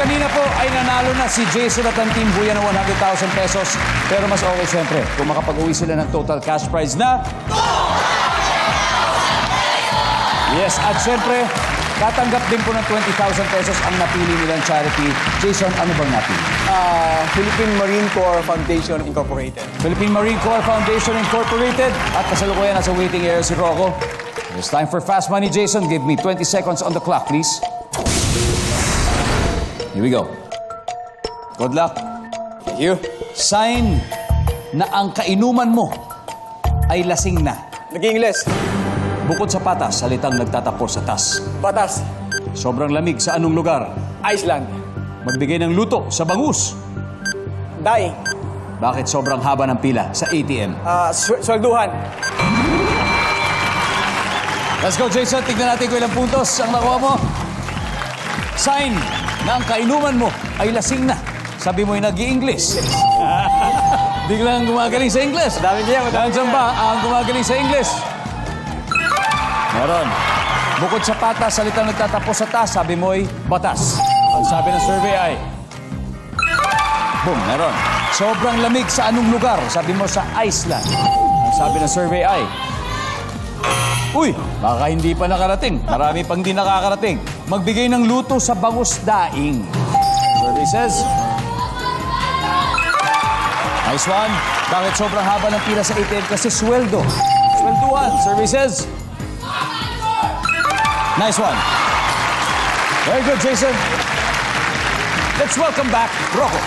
kanina po ay nanalo na si Jason at ang Team Buya ng 100,000 pesos. Pero mas okay siyempre kung makapag-uwi sila ng total cash prize na... Yes, at siyempre, tatanggap din po ng 20,000 pesos ang napili nilang charity. Jason, ano bang napili? Ah, Philippine Marine Corps Foundation Incorporated. Philippine Marine Corps Foundation Incorporated at kasalukuyan nasa waiting area si Rocco. It's time for Fast Money, Jason. Give me 20 seconds on the clock, please. Here we go. Good luck. Thank you. Sign na ang kainuman mo ay lasing na. Nag-Ingles. Bukod sa patas, salitang nagtatapos sa tas. Batas. Sobrang lamig sa anong lugar? Iceland. Magbigay ng luto sa bangus. Dying. Bakit sobrang haba ng pila sa ATM? Ah, sw- swelduhan. Let's go, Jason. Tignan natin kung ilang puntos ang nakuha mo. Sign na ang kainuman mo ay lasing na. Sabi mo ay nag english Biglang gumagaling sa English. Madami niya, madami Nandiyan ba ang gumagaling sa English? Meron. Bukod sa patas, salitang nagtatapos sa tas, sabi mo ay batas. Ang sabi ng survey ay... Boom, meron. Sobrang lamig sa anong lugar? Sabi mo sa Iceland. Ang sabi ng survey ay... Uy, baka hindi pa nakarating. Marami pang di nakakarating. Magbigay ng luto sa bangus daing. Says... Nice one. Bakit sobrang haba ng pila sa ATM? Kasi sweldo. Swelduhan. Survey says... Nice one. Very good, Jason. Let's welcome back Rocco.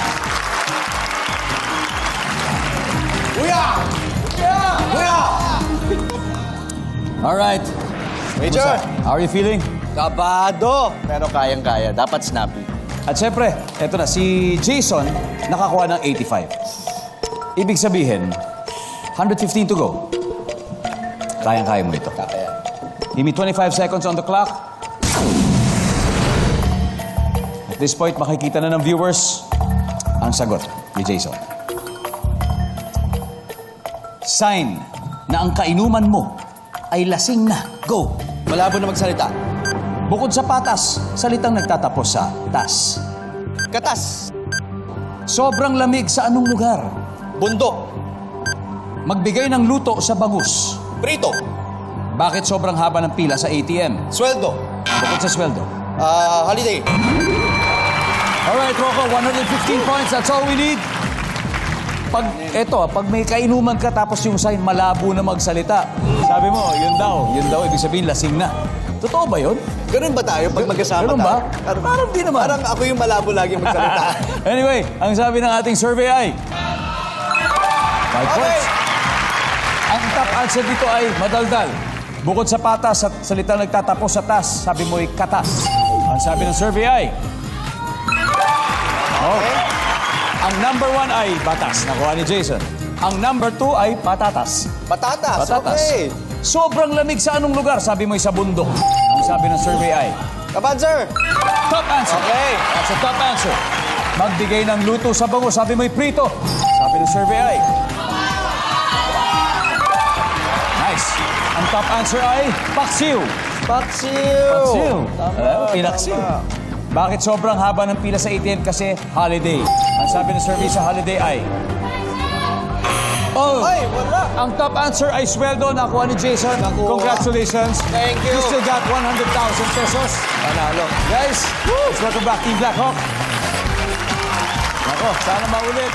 Kuya! Kuya! All right. Major! How are you feeling? Kabado! Pero kayang-kaya. Dapat snappy. At syempre, eto na, si Jason nakakuha ng 85. Ibig sabihin, 115 to go. Kayang-kaya mo ito. Kaya. Give me 25 seconds on the clock. At this point, makikita na ng viewers ang sagot ni Jason. Sign na ang kainuman mo ay lasing na. Go! Malabo na magsalita. Bukod sa patas, salitang nagtatapos sa tas. Katas. Sobrang lamig sa anong lugar? Bundok. Magbigay ng luto sa bangus. Prito. Bakit sobrang haba ng pila sa ATM? Sweldo. Bukod sa sweldo. Ah, holiday. Alright, Rocco, 115 points. That's all we need. Pag, eto, pag may kainuman ka tapos yung sign malabo na magsalita, sabi mo, yun daw, yun daw, ibig sabihin lasing na. Totoo ba yun? Ganun ba tayo pag magkasama Ganun ba? tayo? Parang, parang di naman. Parang ako yung malabo lagi magsalita. anyway, ang sabi ng ating survey ay... Five points. Ang top answer dito ay madaldal. Bukod sa patas at salita nagtatapos sa tas, sabi mo ay katas. Ang sabi ng survey ay... Oh. Ang number one ay batas. Nakuha ni Jason. Ang number two ay patatas. Patatas. Patatas. Okay. Sobrang lamig sa anong lugar? Sabi mo ay sa bundok. Ang sabi ng survey ay... Kapanser. Top answer. Okay. That's a top answer. Magbigay ng luto sa bango. Sabi mo'y prito. Sabi ng survey ay... Nice. Ang top answer ay paksiw. Paksiw. Paksiw. Tama, Eh, pinaksiw. tama. Bakit sobrang haba ng pila sa ATM? Kasi holiday. Ang sabi ng survey sa holiday ay... Oh! Ay, wala. Ang top answer ay sweldo. Nakuha ni Jason. Nakuha. Congratulations. Thank you. You still got 100,000 pesos. Panalo. Guys, let's welcome back Team Black Hawk. Nako, sana maulit.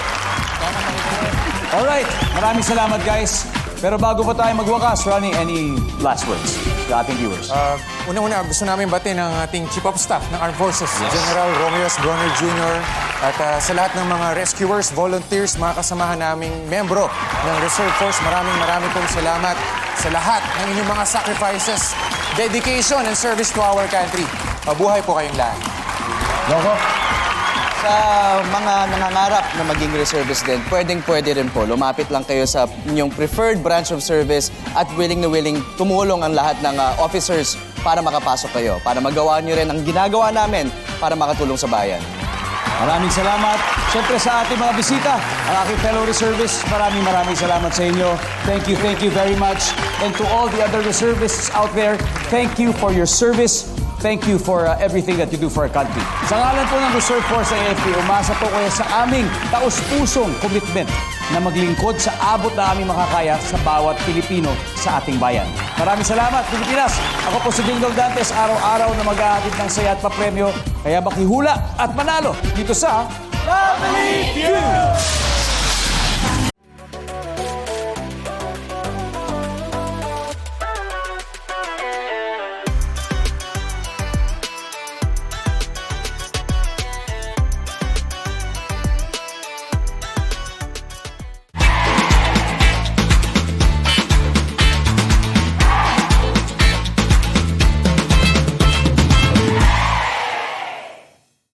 Alright, maraming salamat guys. Pero bago pa tayo magwakas, Ronnie, any last words sa ating viewers? Uh, Una-una, gusto namin batin ang ating Chief of Staff ng Armed Forces, General Romeo S. Bronner Jr. At uh, sa lahat ng mga rescuers, volunteers, mga kasamahan naming membro ng Reserve Force, maraming maraming pong salamat sa lahat ng inyong mga sacrifices, dedication, and service to our country. Mabuhay po kayong lahat. Loco? Sa mga nangangarap na maging reservist din, pwedeng-pwede rin po. Lumapit lang kayo sa inyong preferred branch of service at willing na willing tumulong ang lahat ng uh, officers para makapasok kayo, para magawa nyo rin ang ginagawa namin para makatulong sa bayan. Maraming salamat. Siyempre sa ating mga bisita, ang aking fellow reservists, maraming maraming salamat sa inyo. Thank you, thank you very much. And to all the other reservists out there, thank you for your service thank you for uh, everything that you do for our country. Sa ngalan po ng Reserve Force ng AFP, umasa po kayo sa aming taus-pusong commitment na maglingkod sa abot na aming makakaya sa bawat Pilipino sa ating bayan. Maraming salamat, Pilipinas! Ako po si Dingdong Dantes, araw-araw na mag-ahatid ng saya at papremyo. Kaya makihula at manalo dito sa Family Feud!